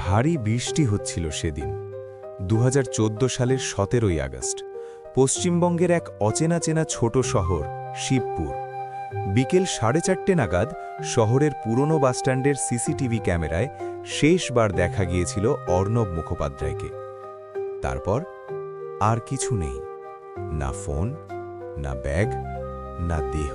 ভারী বৃষ্টি হচ্ছিল সেদিন দু হাজার চোদ্দ সালের সতেরোই আগস্ট। পশ্চিমবঙ্গের এক অচেনা চেনা ছোট শহর, শিবপুর। বিকেল সাড়ে চারটে নাগাদ শহরের পুরনো বাসস্ট্যান্ডের সিসিটিভি ক্যামেরায় শেষবার দেখা গিয়েছিল অর্ণব মুখোপাধ্যায়কে। তারপর আর কিছু নেই, না ফোন, না ব্যাগ, না দেহ।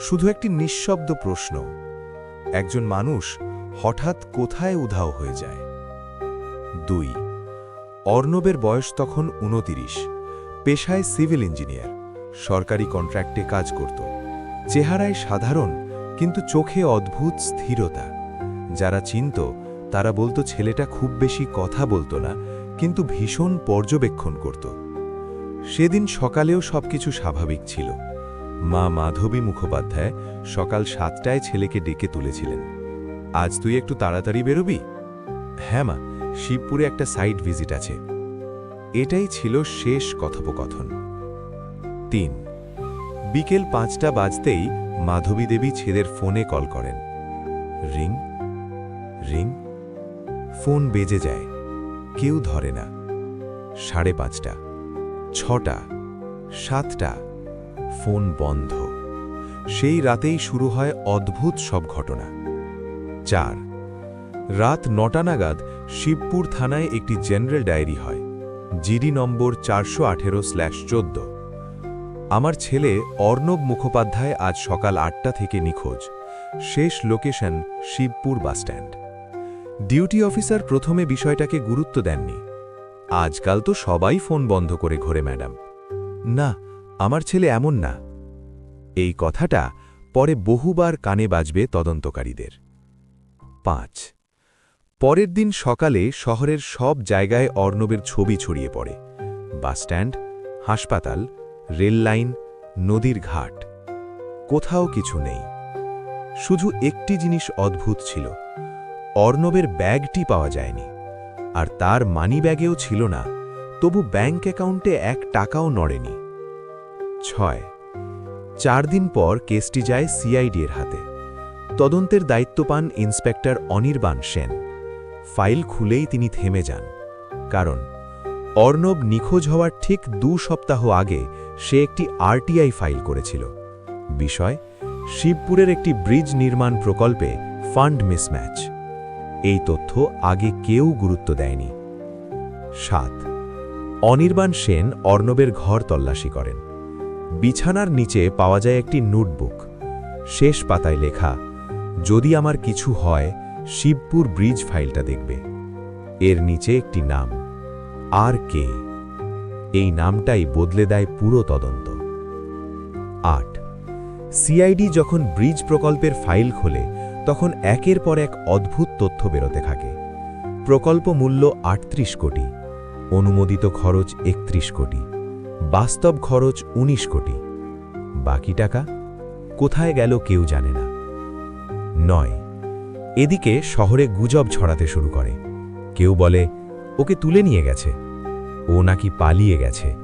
শুধু একটি নিঃশব্দ প্রশ্ন, একজন মানুষ হঠাৎ কোথায় উধাও হয়ে যায়। দুই, অর্ণবের বয়স তখন উনতিরিশ পেশায় সিভিল ইঞ্জিনিয়ার, সরকারি কন্ট্রাক্টে কাজ করত। চেহারায় সাধারণ, কিন্তু চোখে অদ্ভুত স্থিরতা। যারা চিনত, তারা বলতো, ছেলেটা খুব বেশি কথা বলতো না, কিন্তু ভীষণ পর্যবেক্ষণ করত। সেদিন সকালেও সবকিছু স্বাভাবিক ছিল। মা মাধবী মুখোপাধ্যায় সকাল সাতটায় ছেলেকে ডেকে তুলেছিলেন। আজ তুই একটু তাড়াতাড়ি বেরোবি? হ্যাঁ মা, শিবপুরে একটা সাইট ভিজিট আছে। এটাই ছিল শেষ কথোপকথন। তিন, বিকেল পাঁচটা বাজতেই মাধবী দেবী ছেলের ফোনে কল করেন। রিং? রিং? ফোন বেজে যায়। কেউ ধরে না। সাড়ে পাঁচটা, ছটা, সাতটা ফোন বন্ধ। সেই রাতেই শুরু হয় অদ্ভুত সব ঘটনা। চার। রাত নটা নাগাদ শিবপুর থানায় একটি জেনারেল ডায়েরি হয়, জিডি নম্বর চারশো আঠেরো স্ল্যাশ চোদ্দ। আমার ছেলে অর্ণব মুখোপাধ্যায় আজ সকাল আটটা থেকে নিখোঁজ। শেষ location Shibpur bus stand duty officer প্রথমে বিষয়টাকে গুরুত্ব দেননি। আজকাল তো সবাই ফোন বন্ধ করে ঘোরে, ম্যাডাম। না, আমার ছেলে এমন না। এই কথাটা পরে বহুবার কানে বাজবে তদন্তকারীদের। পাঁচ। পরের দিন সকালে শহরের সব জায়গায় অর্ণবের ছবি ছড়িয়ে পড়ে। বাসস্ট্যান্ড হাসপাতাল, রেল লাইন, নদীর ঘাট। কোথাও কিছু নেই। শুধু একটি জিনিস অদ্ভুত ছিল। অর্ণবের ব্যাগটি পাওয়া যায়নি। আর তার মানি ব্যাগেও ছিল না। তবু ব্যাংক অ্যাকাউন্টে এক টাকাও নড়েনি। ছয়। চার দিন পর কেসটি যায় সিআইডির হাতে। তদন্তের দায়িত্ব পান ইন্সপেক্টর অনির্বাণ সেন। ফাইল খুলেই তিনি থেমে যান। কারণ, অর্ণব নিখোঁজ হওয়ার ঠিক দু সপ্তাহ আগে সে একটি আরটিআই ফাইল করেছিল। বিষয়, শিবপুরের একটি ব্রিজ নির্মাণ প্রকল্পে ফান্ড মিসম্যাচ। এই তথ্য আগে কেউ গুরুত্ব দেয়নি। সাত, অনির্বাণ সেন অর্ণবের ঘর তল্লাশি করেন। বিছানার নিচে পাওয়া যায় একটি নোটবুক। শেষ পাতায় লেখা যদি আমার কিছু হয়, শিবপুর ব্রিজ ফাইলটা দেখবে। এর নিচে একটি নাম, আর কে। এই নামটাই বদলে দেয় পুরো তদন্ত। আট। সিআইডি যখন ব্রিজ প্রকল্পের ফাইল খোলে, তখন একের পর এক অদ্ভুত তথ্য বেরোতে থাকে। প্রকল্প মূল্য আটত্রিশ কোটি, অনুমোদিত খরচ একত্রিশ কোটি, বাস্তব খরচ ১৯ কোটি। বাকি টাকা কোথায় গেল কেউ জানে না। নয়। এদিকে শহরে গুজব ছড়াতে শুরু করে। কেউ বলে, ওকে তুলে নিয়ে গেছে। ও নাকি পালিয়ে গেছে।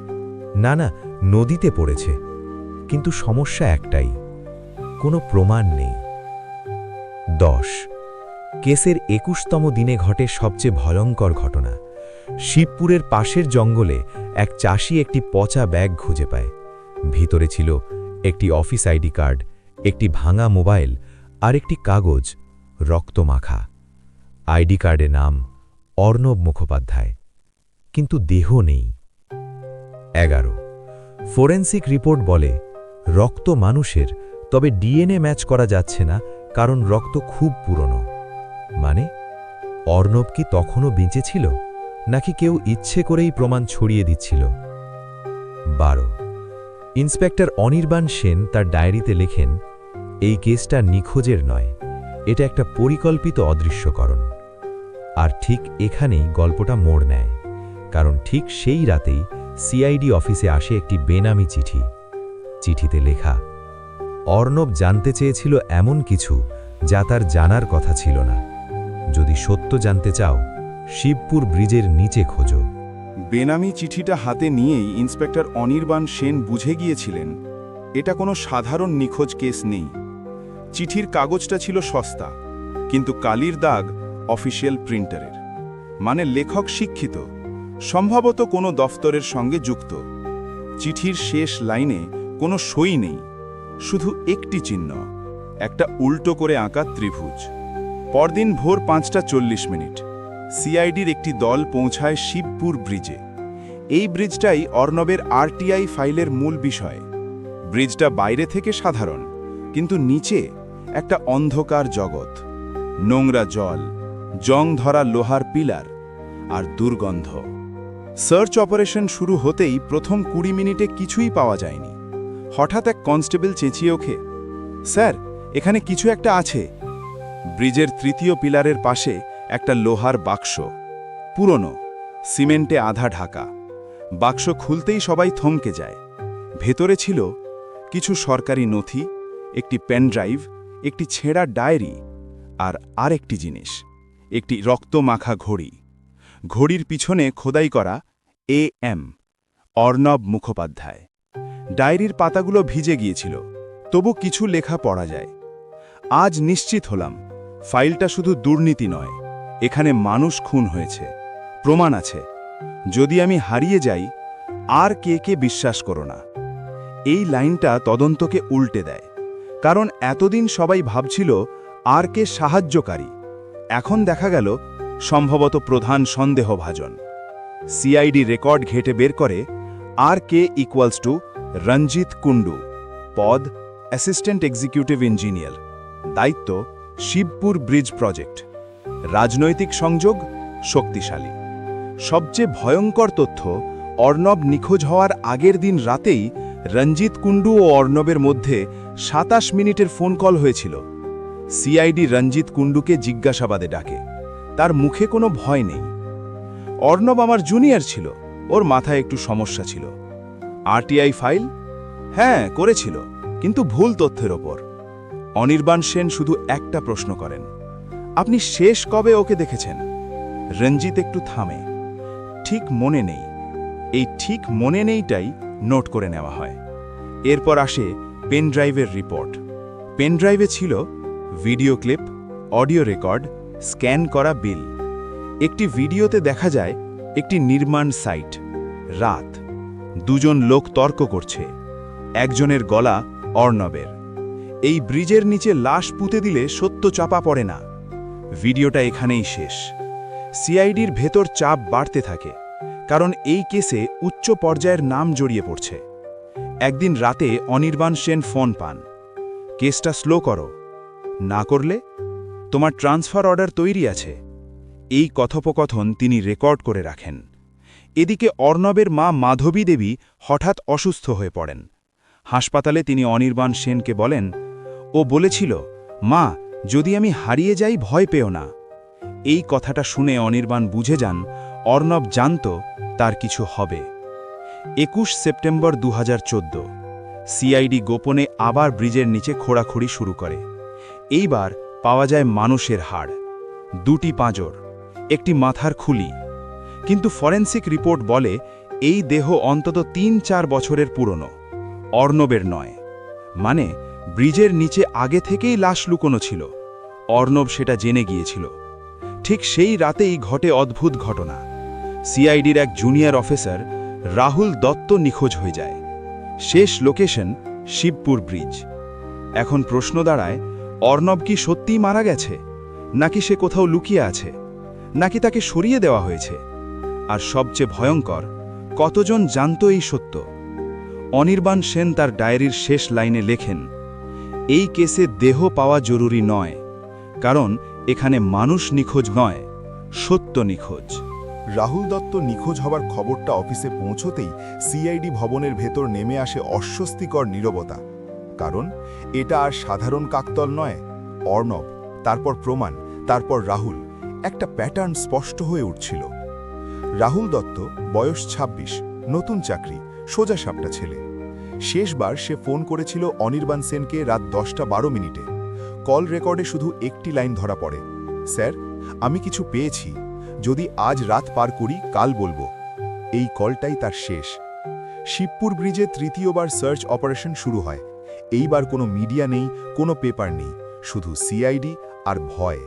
না না, নদীতে পড়েছে। কিন্তু সমস্যা একটাই, কোনো প্রমাণ নেই। দশ। কেসের একুশতম দিনে ঘটে সবচেয়ে ভয়ঙ্কর ঘটনা। শিবপুরের পাশের জঙ্গলে এক চাষি একটি পচা ব্যাগ খুঁজে পায়। ভিতরে ছিল একটি অফিস আইডি কার্ড, একটি ভাঙা মোবাইল আর একটি কাগজ, রক্তমাখা। আইডি কার্ডে নাম অর্ণব মুখোপাধ্যায়। কিন্তু দেহ নেই। এগারো। ফোরেন্সিক রিপোর্ট বলে, রক্ত মানুষের, তবে ডিএনএ ম্যাচ করা যাচ্ছে না, কারণ রক্ত খুব পুরনো। মানে অর্ণব কি তখনও বেঁচে ছিল, নাকি কেউ ইচ্ছে করেই প্রমাণ ছড়িয়ে দিচ্ছিল? বারো। ইন্সপেক্টর অনির্বাণ সেন তার ডায়েরিতে লেখেন এই কেসটা নিখোঁজের নয়। এটা একটা পরিকল্পিত অদৃশ্যকরণ। আর ঠিক এখানেই গল্পটা মোড় নেয়। কারণ ঠিক সেই রাতেই সিআইডি অফিসে আসে একটি বেনামি চিঠি। চিঠিতে লেখা, অর্ণব জানতে চেয়েছিল এমন কিছু যা তার জানার কথা ছিল না। যদি সত্য জানতে চাও, শিবপুর ব্রিজের নিচে খোঁজো। বেনামি চিঠিটা হাতে নিয়েই ইন্সপেক্টর অনির্বাণ সেন বুঝে গিয়েছিলেন, এটা কোনো সাধারণ নিখোঁজ কেস নেই। চিঠির কাগজটা ছিল সস্তা, কিন্তু কালির দাগ অফিসিয়াল প্রিন্টারের। মানে লেখক শিক্ষিত, সম্ভবত কোনো দফতরের সঙ্গে যুক্ত। চিঠির শেষ লাইনে কোনো সই নেই, শুধু একটি চিহ্ন, একটা উল্টো করে আঁকা ত্রিভুজ। পরদিন ভোর পাঁচটা চল্লিশ মিনিট, সিআইডির একটি দল পৌঁছায় শিবপুর ব্রিজে। এই ব্রিজটাই অর্ণবের আরটিআই ফাইলের মূল বিষয়। ব্রিজটা বাইরে থেকে সাধারণ, কিন্তু নিচে একটা অন্ধকার জগৎ, নোংরা জল, জং ধরা লোহার পিলার আর দুর্গন্ধ। সার্চ অপারেশন শুরু হতেই প্রথম কুড়ি মিনিটে কিছুই পাওয়া যায়নি। হঠাৎ এক কনস্টেবল চেঁচিয়ে ওখে স্যার, এখানে কিছু একটা আছে। ব্রিজের তৃতীয় পিলারের পাশে একটা লোহার বাক্স, পুরনো, সিমেন্টে আধা ঢাকা। বাক্স খুলতেই সবাই থমকে যায়। ভেতরে ছিল কিছু সরকারি নথি, একটি পেনড্রাইভ একটি ছেঁড়া ডায়েরি আর আরেকটি জিনিস, একটি রক্তমাখা ঘড়ি। ঘড়ির পিছনে খোদাই করা এ এম, অর্ণব মুখোপাধ্যায়। ডায়েরির পাতাগুলো ভিজে গিয়েছিল, তবু কিছু লেখা পড়া যায়। আজ নিশ্চিত হলাম, ফাইলটা শুধু দুর্নীতি নয়, এখানে মানুষ খুন হয়েছে, প্রমাণ আছে। যদি আমি হারিয়ে যাই, আর কে কে বিশ্বাস করো না। এই লাইনটা তদন্তকে উল্টে দেয়। কারণ এতদিন সবাই ভাবছিল, আর কে সাহায্যকারী? এখন দেখা গেল, সম্ভবত প্রধান সন্দেহভাজন। সিআইডি রেকর্ড ঘেটে বের করে, R K equals to Ranjit Kundu. পদ অ্যাসিস্ট্যান্ট এক্সিকিউটিভ ইঞ্জিনিয়ার দায়িত্ব, শিবপুর ব্রিজ প্রজেক্ট রাজনৈতিক সংযোগ, শক্তিশালী। সবচেয়ে ভয়ঙ্কর তথ্য, অর্ণব নিখোঁজ হওয়ার আগের দিন রাতেই রঞ্জিত কুণ্ডু ও অর্ণবের মধ্যে সাতাশ মিনিটের ফোন কল হয়েছিল। সিআইডি রঞ্জিত কুণ্ডুকে জিজ্ঞাসাবাদে ডাকে। তার মুখে কোনো ভয় নেই। অর্ণব আমার জুনিয়র ছিল। ওর মাথায় একটু সমস্যা ছিল। RTI file? হ্যাঁ করেছিল, কিন্তু ভুল তথ্যের ওপর। অনির্বাণ সেন শুধু একটা প্রশ্ন করেন। আপনি শেষ কবে ওকে দেখেছেন? রঞ্জিত একটু থামে। ঠিক মনে নেই। এই ঠিক মনে নেইটাই নোট করে নেওয়া হয়। এরপর আসে পেনড্রাইভের রিপোর্ট। পেনড্রাইভে ছিল video clip, audio record, scan করা বিল। একটি ভিডিওতে দেখা যায় একটি নির্মাণ সাইট। রাত। দুজন লোক তর্ক করছে। একজনের গলা অর্ণবের। এই ব্রিজের নিচে লাশ পুঁতে দিলে সত্য চাপা পড়ে না। ভিডিওটা এখানেই শেষ। সিআইডির ভেতর চাপ বাড়তে থাকে, কারণ এই কেসে উচ্চ পর্যায়ের নাম জড়িয়ে পড়ছে। একদিন রাতে অনির্বাণ সেন ফোন পান। কেসটা স্লো করো। না করলে? তোমার ট্রান্সফার অর্ডার তৈরি আছে। এই কথোপকথন তিনি রেকর্ড করে রাখেন। এদিকে অর্ণবের মা মাধবী দেবী হঠাৎ অসুস্থ হয়ে পড়েন। হাসপাতালে তিনি অনির্বাণ সেনকে বলেন, ও বলেছিল, মা, যদি আমি হারিয়ে যাই ভয় পেও না। এই কথাটা শুনে অনির্বাণ বুঝে যান, অর্ণব জানত তার কিছু হবে। একুশ সেপ্টেম্বর দু হাজার চোদ্দ। সিআইডি গোপনে আবার ব্রিজের নিচে খোঁড়াখুড়ি শুরু করে। এইবার পাওয়া যায় মানুষের হাড়। দুটি পাঁজর, একটি মাথার খুলি। কিন্তু ফরেন্সিক রিপোর্ট বলে এই দেহ অন্তত তিন চার বছরের পুরনো, অর্ণবের নয়। মানে ব্রিজের নিচে আগে থেকেই লাশ লুকোনো ছিল, অর্ণব সেটা জেনে গিয়েছিল। ঠিক সেই রাতেই ঘটে অদ্ভুত ঘটনা। সিআইডির এক জুনিয়র অফিসার রাহুল দত্ত নিখোঁজ হয়ে যায়। শেষ লোকেশন শিবপুর ব্রিজ। এখন প্রশ্ন দাঁড়ায়, অর্ণব কি সত্যিই মারা গেছে? নাকি সে কোথাও লুকিয়ে আছে? নাকি তাকে সরিয়ে দেওয়া হয়েছে? আর সবচেয়ে ভয়ঙ্কর, কতজন জানত এই সত্য? অনির্বাণ সেন তার ডায়েরির শেষ লাইনে লেখেন, এই কেসে দেহ পাওয়া জরুরি নয়, কারণ এখানে মানুষ নিখোঁজ নয়, সত্য নিখোঁজ। রাহুল দত্ত নিখোঁজ হবার খবরটা অফিসে পৌঁছতেই সিআইডি ভবনের ভেতর নেমে আসে অস্বস্তিকর নীরবতা। কারণ এটা আর সাধারণ কাকতল নয়, অর্ণব, তারপর প্রমাণ, তারপর রাহুল, একটা প্যাটার্ন স্পষ্ট হয়ে উঠছিল। রাহুল দত্ত, বয়স ২৬ নতুন চাকরি, সোজা সাপটা ছেলে। শেষবার সে ফোন করেছিল অনির্বাণ সেনকে রাত দশটা বারো মিনিটে। কল রেকর্ডে শুধু একটি লাইন ধরা পড়ে, স্যার, আমি কিছু পেয়েছি। যদি আজ রাত পার করি, কাল বলব। এই কলটাই তার শেষ। শিবপুর ব্রিজে তৃতীয়বার সার্চ অপারেশন শুরু হয়। এইবার কোনো মিডিয়া নেই, কোনো পেপার নেই, শুধু সিআইডি আর ভয়।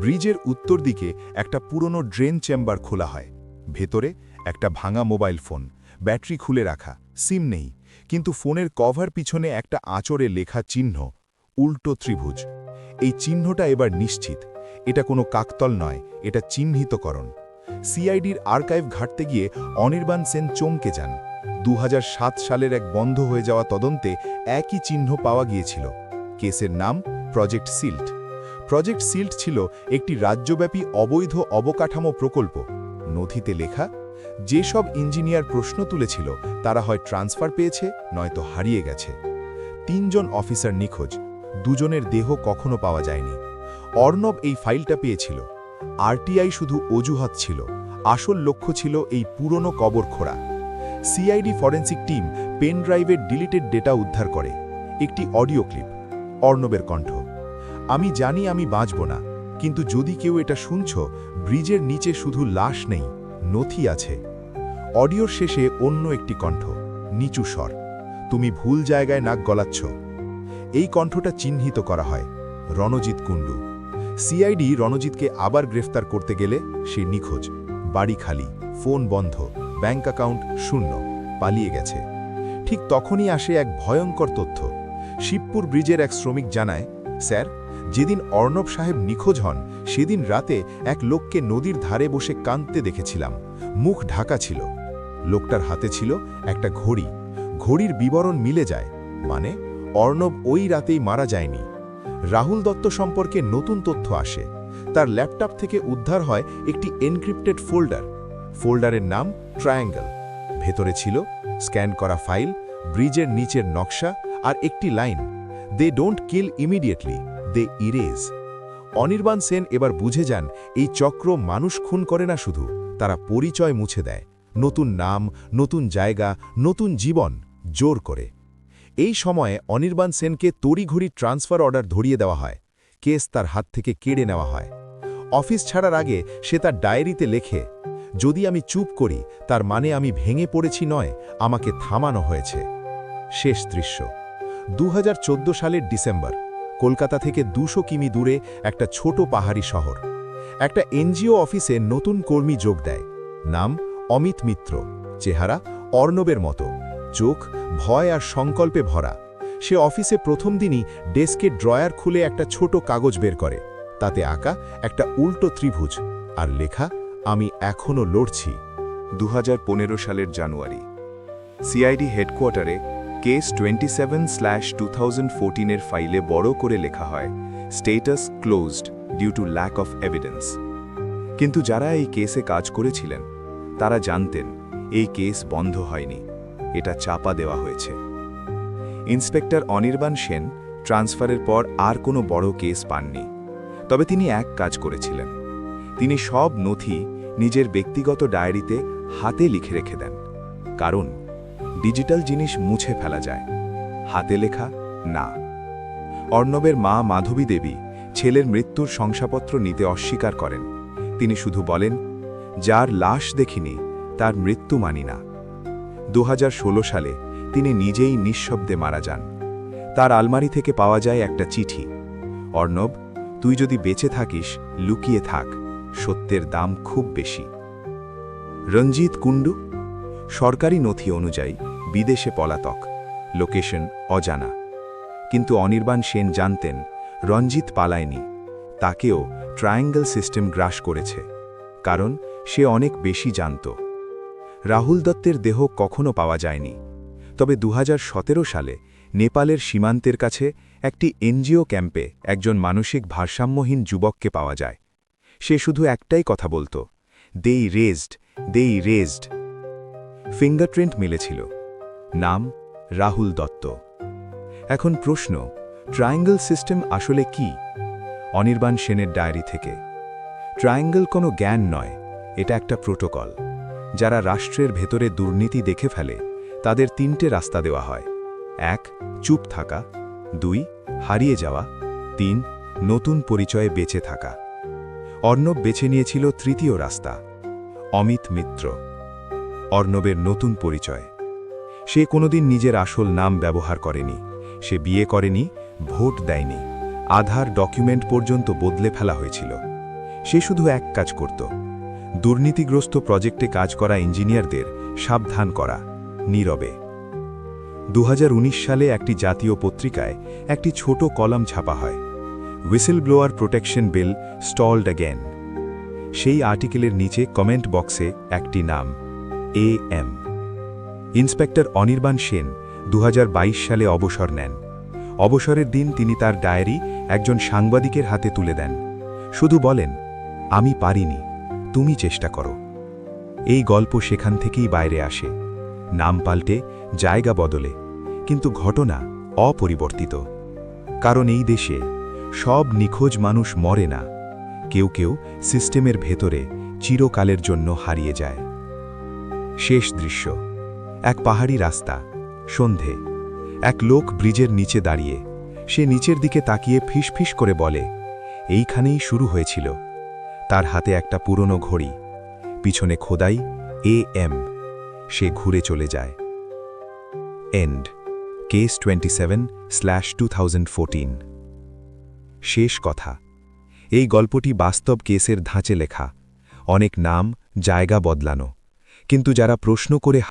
ব্রিজের উত্তর দিকে একটা পুরনো ড্রেন চেম্বার খোলা হয়। ভেতরে একটা ভাঙা মোবাইল ফোন, ব্যাটারি খুলে রাখা, সিম নেই। কিন্তু ফোনের কভার পিছনে একটা আঁচড়ে লেখা চিহ্ন, উল্টো ত্রিভুজ। এই চিহ্নটা এবার নিশ্চিত। এটা কোনো কাকতল নয়, এটা চিহ্নিতকরণ। সিআইডির আর্কাইভ ঘাটতে গিয়ে অনির্বাণ সেন চমকে যান। দু হাজার সাত সালের এক বন্ধ হয়ে যাওয়া তদন্তে একই চিহ্ন পাওয়া গিয়েছিল। কেসের নাম প্রজেক্ট সিল্ট প্রজেক্ট সিল্ট ছিল একটি রাজ্যব্যাপী অবৈধ অবকাঠামো প্রকল্প। নথিতে লেখা, যেসব ইঞ্জিনিয়ার প্রশ্ন তুলেছিল, তারা হয় ট্রান্সফার পেয়েছে, নয়তো হারিয়ে গেছে। তিনজন অফিসার নিখোঁজ, দুজনের দেহ কখনো পাওয়া যায়নি। অর্ণব এই ফাইলটা পেয়েছিল। আরটিআই শুধু অজুহাত ছিল। আসল লক্ষ্য ছিল এই পুরনো কবর খোঁড়া। সিআইডি ফরেন্সিক টিম পেন ড্রাইভের ডিলিটেড ডেটা উদ্ধার করে। একটি অডিও ক্লিপ, অর্ণবের কণ্ঠ। আমি জানি আমি বাঁচব না, কিন্তু যদি কেউ এটা শুনছ, ব্রিজের নিচে শুধু লাশ নেই, নথি আছে। অডিওর শেষে অন্য একটি কণ্ঠ, নিচু স্বর, তুমি ভুল জায়গায় নাক গলাচ্ছ। এই কণ্ঠটা চিহ্নিত করা হয়, রণজিৎ কুণ্ডু। সিআইডি রণজিৎকে আবার গ্রেফতার করতে গেলে সে নিখোঁজ। বাড়ি খালি, ফোন বন্ধ, ব্যাংক অ্যাকাউন্ট শূন্য, পালিয়ে গেছে। ঠিক তখনই আসে এক ভয়ঙ্কর তথ্য। শিবপুর ব্রিজের এক শ্রমিক জানায়, স্যার, যেদিন অর্ণব সাহেব নিখোঁজ হন, সেদিন রাতে এক লোককে নদীর ধারে বসে কাঁদতে দেখেছিলাম। মুখ ঢাকা ছিল। লোকটার হাতে ছিল একটা ঘড়ি। ঘড়ির বিবরণ মিলে যায়। মানে অর্ণব ওই রাতেই মারা যায়নি। রাহুল দত্ত সম্পর্কে নতুন তথ্য আসে। তার ল্যাপটপ থেকে উদ্ধার হয় একটি এনক্রিপ্টেড ফোল্ডার ফোল্ডারের নাম ট্রায়াঙ্গল ভেতরে ছিল স্ক্যান করা ফাইল ব্রিজের নিচের নকশা আর একটি line they don't kill immediately they erase Anirban Sen এবার বুঝে যান, এই চক্র মানুষ খুন করে না শুধু, তারা পরিচয় মুছে দেয়। নতুন নাম, নতুন জায়গা, নতুন জীবন, জোর করে। এই সময়ে অনির্বাণ সেনকে তড়িঘড়ি ট্রান্সফার অর্ডার ধরিয়ে দেওয়া হয়। কেস তার হাত থেকে কেড়ে নেওয়া হয়। অফিস ছাড়ার আগে সে তার ডায়েরিতে লেখে, যদি আমি চুপ করি, তার মানে আমি ভেঙে পড়েছি নয়, আমাকে থামানো হয়েছে। শেষ দৃশ্য। দু হাজার চোদ্দ সালের ডিসেম্বর, কলকাতা থেকে দুশো কিমি দূরে একটা ছোট পাহাড়ি শহর। একটা এনজিও অফিসে নতুন কর্মী যোগ দেয়। নাম অমিত মিত্র। চেহারা অর্ণবের মতো। চোখ, ভয় আর সংকল্পে ভরা। সে অফিসে প্রথম দিনই ডেস্কের ড্রয়ার খুলে একটা ছোট কাগজ বের করে। তাতে আঁকা একটা উল্টো ত্রিভুজ আর লেখা, আমি এখনও লড়ছি। দু হাজার পনেরো সালের জানুয়ারি। CID হেডকোয়ার্টারে case twenty seven slash two এর ফাইলে বড় করে লেখা হয়, status closed due to lack of evidence. কিন্তু যারা এই কেসে কাজ করেছিলেন, তারা জানতেন, এই কেস বন্ধ হয়নি। এটা চাপা দেওয়া হয়েছে। ইন্সপেক্টর অনির্বাণ সেন ট্রান্সফারের পর আর কোনো বড় কেস পাননি। তবে তিনি এক কাজ করেছিলেন। তিনি সব নথি নিজের ব্যক্তিগত ডায়েরিতে হাতে লিখে রেখে দেন। কারণ, ডিজিটাল জিনিস মুছে ফেলা যায়। হাতে লেখা না। অর্ণবের মা মাধবী দেবী ছেলের মৃত্যুর শংসাপত্র নিতে অস্বীকার করেন। তিনি শুধু বলেন, যার লাশ দেখিনি, তার মৃত্যু মানি না। দু হাজার ষোলো সালে তিনি নিজেই নিঃশব্দে মারা যান। তার আলমারি থেকে পাওয়া যায় একটা চিঠি, অর্ণব, তুই যদি বেঁচে থাকিস, লুকিয়ে থাক, সত্যের দাম খুব বেশি। রঞ্জিত কুণ্ডু, সরকারি নথি অনুযায়ী বিদেশে পলাতক, লোকেশন অজানা। কিন্তু অনির্বাণ সেন জানতেন, রঞ্জিত পালায়নি, তাকেও ট্রায়াঙ্গেল সিস্টেম গ্রাস করেছে, কারণ সে অনেক বেশি জানত। রাহুল দত্তের দেহ কখনো পাওয়া যায়নি। তবে দু হাজার সতেরো সালে নেপালের সীমান্তের কাছে একটি এনজিও ক্যাম্পে একজন মানসিক ভারসাম্যহীন যুবককে পাওয়া যায়। সে শুধু একটাই কথা বলতো, দেই রেজড দেই রেজড। ফিঙ্গারপ্রিন্ট মিলেছিল, নাম রাহুল দত্ত। এখন প্রশ্ন, ট্রায়াঙ্গল সিস্টেম আসলে কি? অনির্বাণ সেনের ডায়েরি থেকে। ট্রায়াঙ্গল কোনো জ্ঞান নয়, এটা একটা প্রোটোকল। যারা রাষ্ট্রের ভেতরে দুর্নীতি দেখে ফেলে, তাদের তিনটে রাস্তা দেওয়া হয়। এক, চুপ থাকা। দুই, হারিয়ে যাওয়া। তিন, নতুন পরিচয়ে বেঁচে থাকা। অর্ণব বেছে নিয়েছিল তৃতীয় রাস্তা, অমিত মিত্র। অর্ণবের নতুন পরিচয়। সে কোনোদিন নিজের আসল নাম ব্যবহার করেনি। সে বিয়ে করেনি, ভোট দেয়নি। আধার ডকুমেন্ট পর্যন্ত বদলে ফেলা হয়েছিল। সে শুধু এক কাজ করত দুর্নীতিগ্রস্ত প্রজেক্টে কাজ করা ইঞ্জিনিয়ারদের সাবধান করা, নীরবে। দু হাজার উনিশ সালে একটি জাতীয় পত্রিকায় একটি ছোট কলাম ছাপা হয় whistle blower protection bill stalled again সেই আর্টিকেলের নিচে কমেন্ট বক্সে একটি নাম A M inspector Anirban Sen দু হাজার বাইশ সালে অবসর নেন। অবসরের দিন তিনি তার ডায়েরি একজন সাংবাদিকের হাতে তুলে দেন। শুধু বলেন, আমি পারিনি। তুমি চেষ্টা করো। এই গল্প সেখান থেকেই বাইরে আসে। নাম পাল্টে, জায়গা বদলে। কিন্তু ঘটনা অপরিবর্তিত। কারণ এই দেশে সব নিখোঁজ মানুষ মরে না। কেউ কেউ সিস্টেমের ভেতরে চিরকালের জন্য হারিয়ে যায়। শেষ দৃশ্য। এক পাহাড়ি রাস্তা। সন্ধে। এক লোক ব্রিজের নিচে দাঁড়িয়ে, সে নিচের দিকে তাকিয়ে ফিসফিস করে বলে, এইখানেই শুরু হয়েছিল। তার হাতে একটা পুরনো ঘড়ি। পিছনে খোদাই, এ এম। সে ঘুরে চলে যায়। End. Case twenty seven slash two শেষ কথা। এই গল্পটি বাস্তব কেসের ধাঁচে লেখা। অনেক নাম, জায়গা বদলানো। কিন্তু যারা প্রশ্ন করে